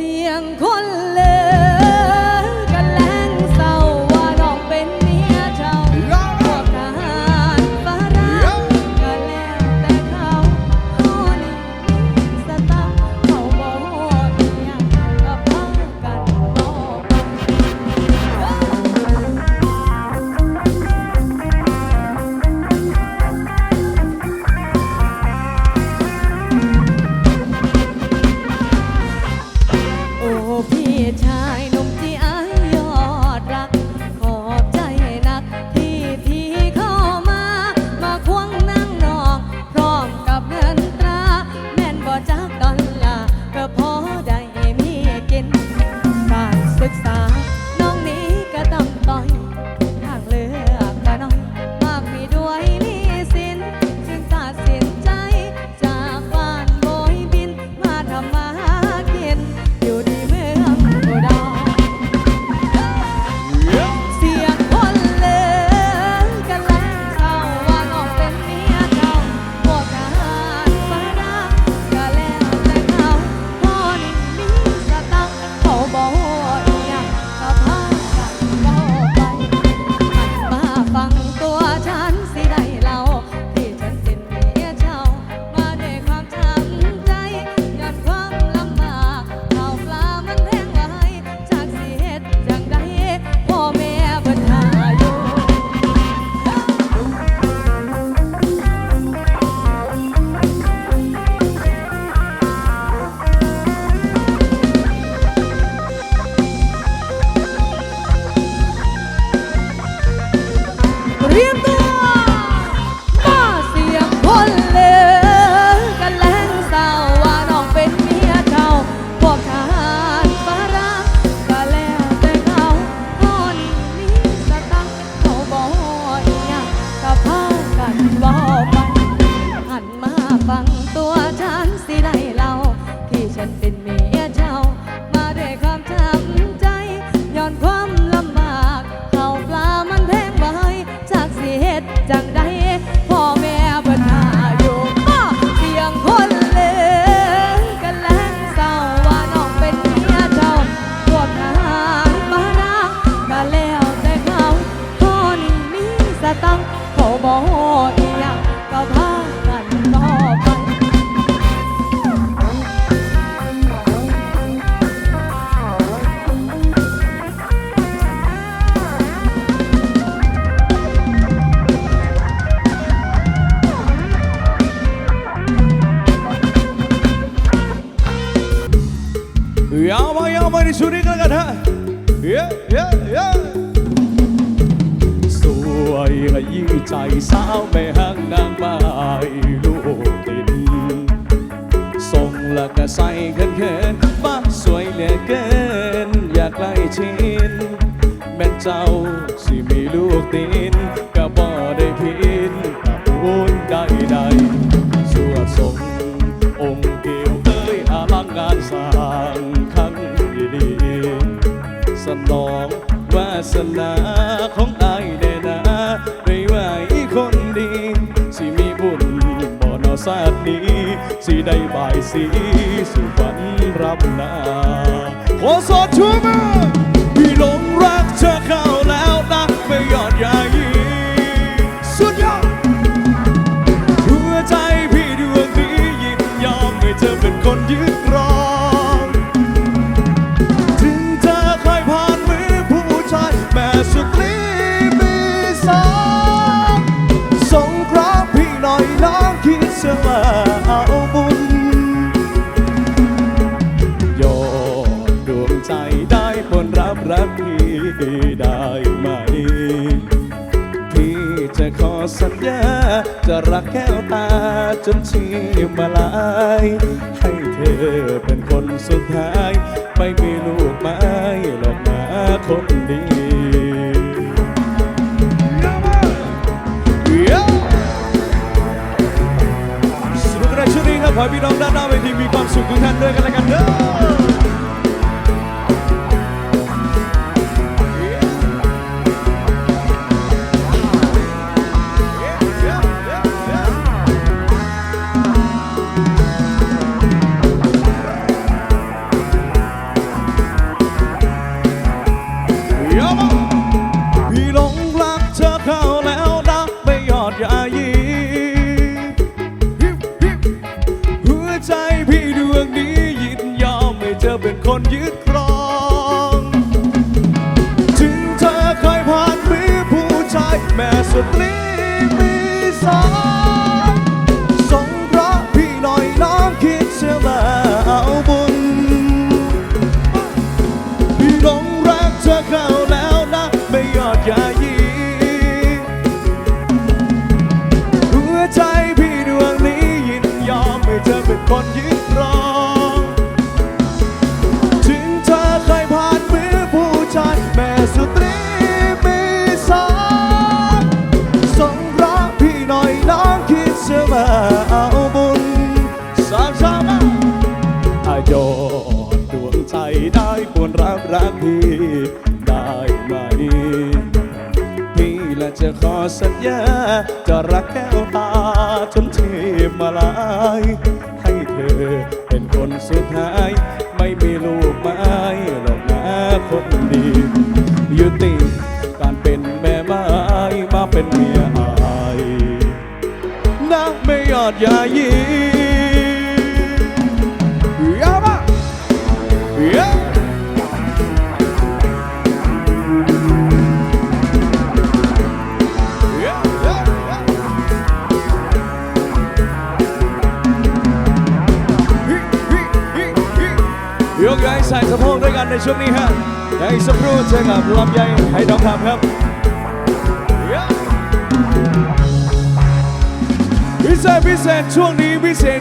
阳光ีชูนิ้วกันฮะเย้เย้เย้สวยและยิ่ใจสาวแม่หัางนางไม้ลูกตินทรงหลัก็ใส่เขินเขินบ้าสวยเหลือเกิน อยากใกล้ชิดแม่เจ้าสิมีลูกตินก็บ่ได้พิดอุ่นใด้ดสวดทรงองค์เกี่ยวเอ้ยอาลังงานสาง นองวาสนาของอายแน่นาไม่ไหวคนดี สิมีบุญบ่อนอสาดนี้ สิได้บายสีสุวรรณรับนาขอสดชูวยม ว่าบุญยอดดวงใจได้ผนรับรักพี่ได้ไหม พี่จะขอสัญญา จะรักแก้วตาจนชีพมาลาย ให้เธอเป็นคนสุดท้าย ไม่มีลูกไม่หลอกมาคนดี ขอให้พี่น้องด้านหน้าเวทีมีความสุขทุกท่านด้วยกันแล้วกันเด้อ sua calma ในช่วงนี้ฮะในสักครู่เจอกับลำไยให้น้องทำครับพิเศษพิเศษช่วงนี้พิเศษ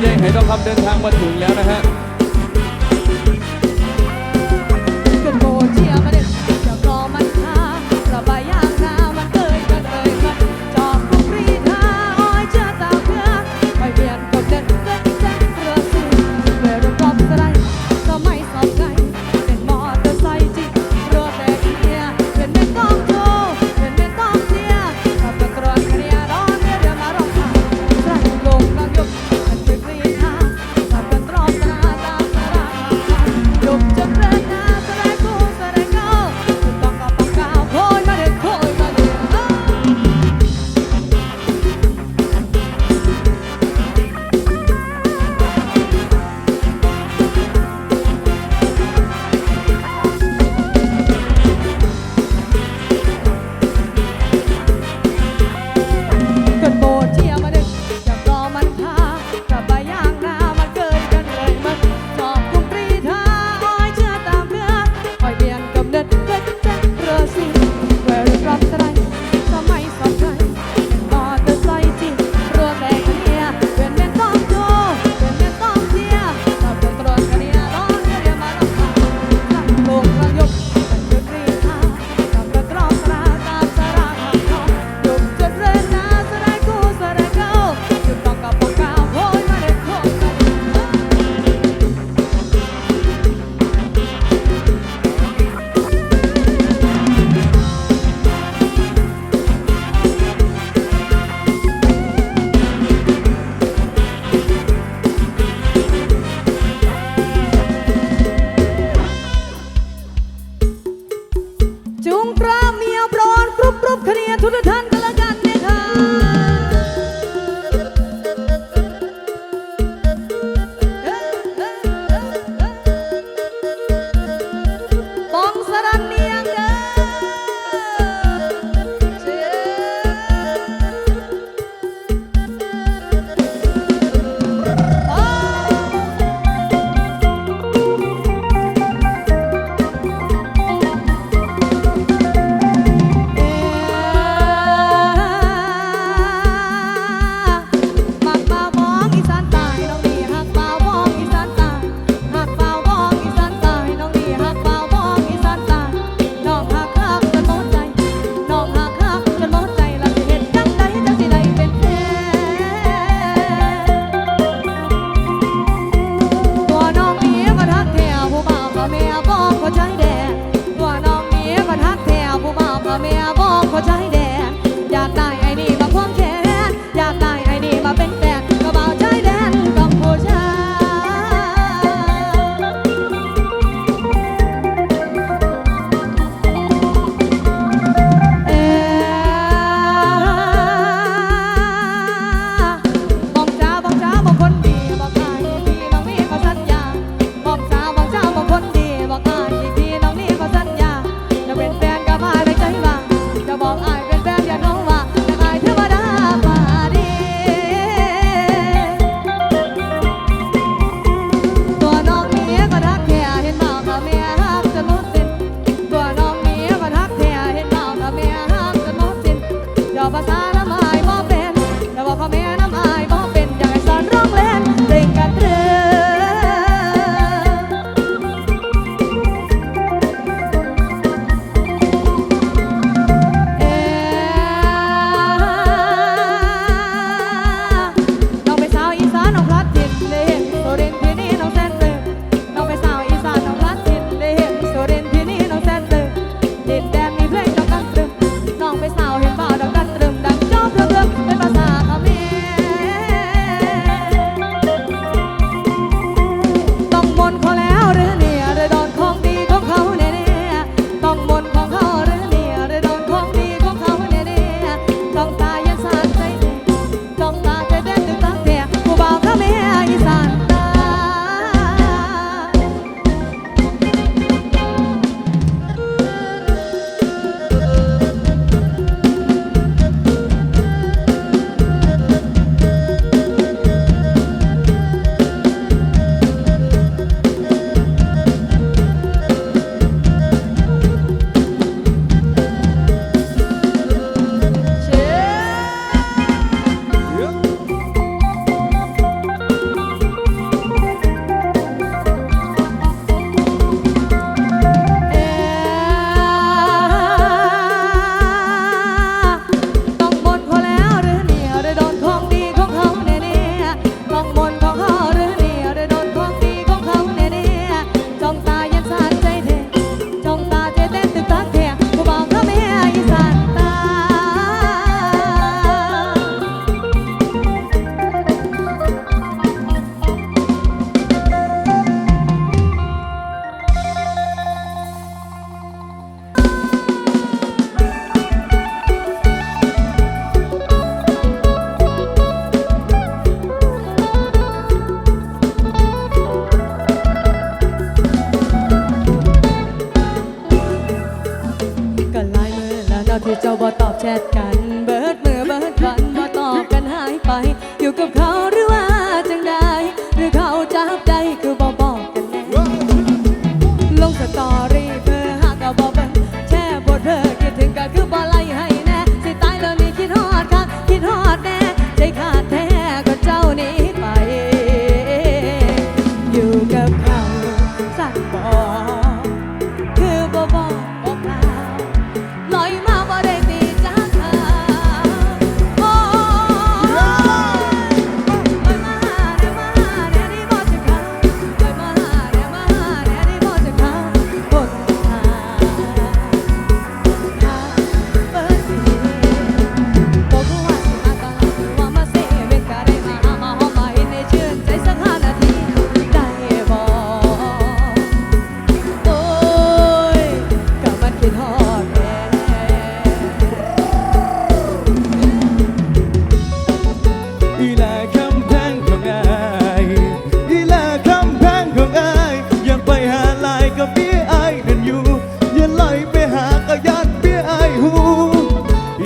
ใยไหต้องคำเดินทางมาถึงแล้วนะฮะ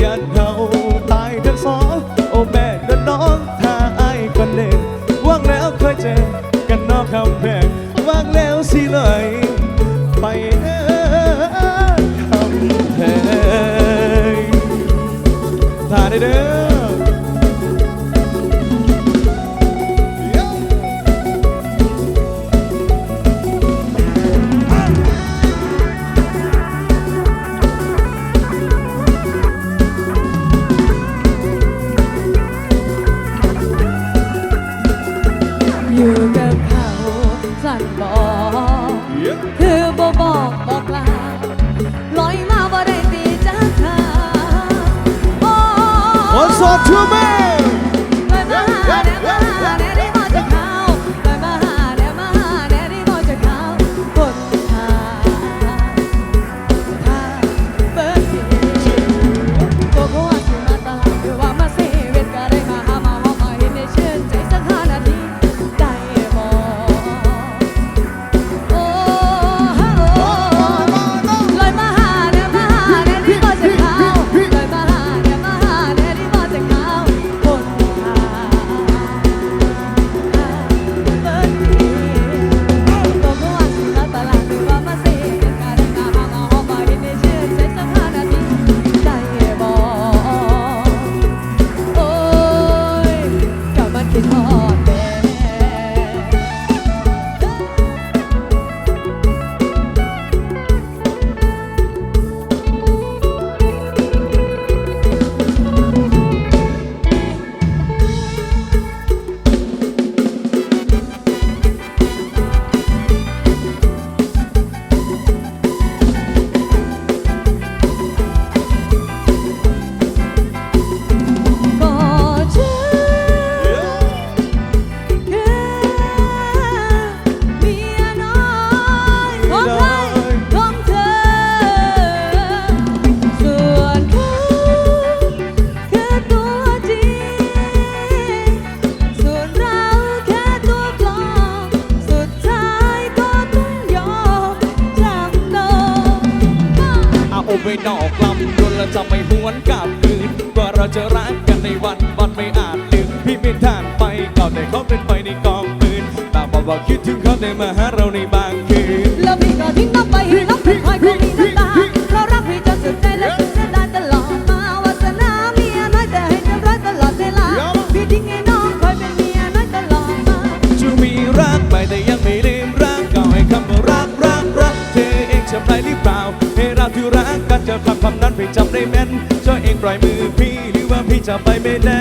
อย่าเดาตายทั้งสองโอ้แม่เดิน้องถ้าไอ้คนเล่นว่างแล้วเคยเจอกันนอกคำแพงว่างแล้วสิเลย ไปคำแพงถ้ด้เด้ Gentlemen! ปล่อยมือพี่หรือว่าพี่จะไปไม่แน่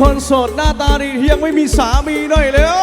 คนโสดหน้าตาดียังไม่มีสามีหน่อยแล้ว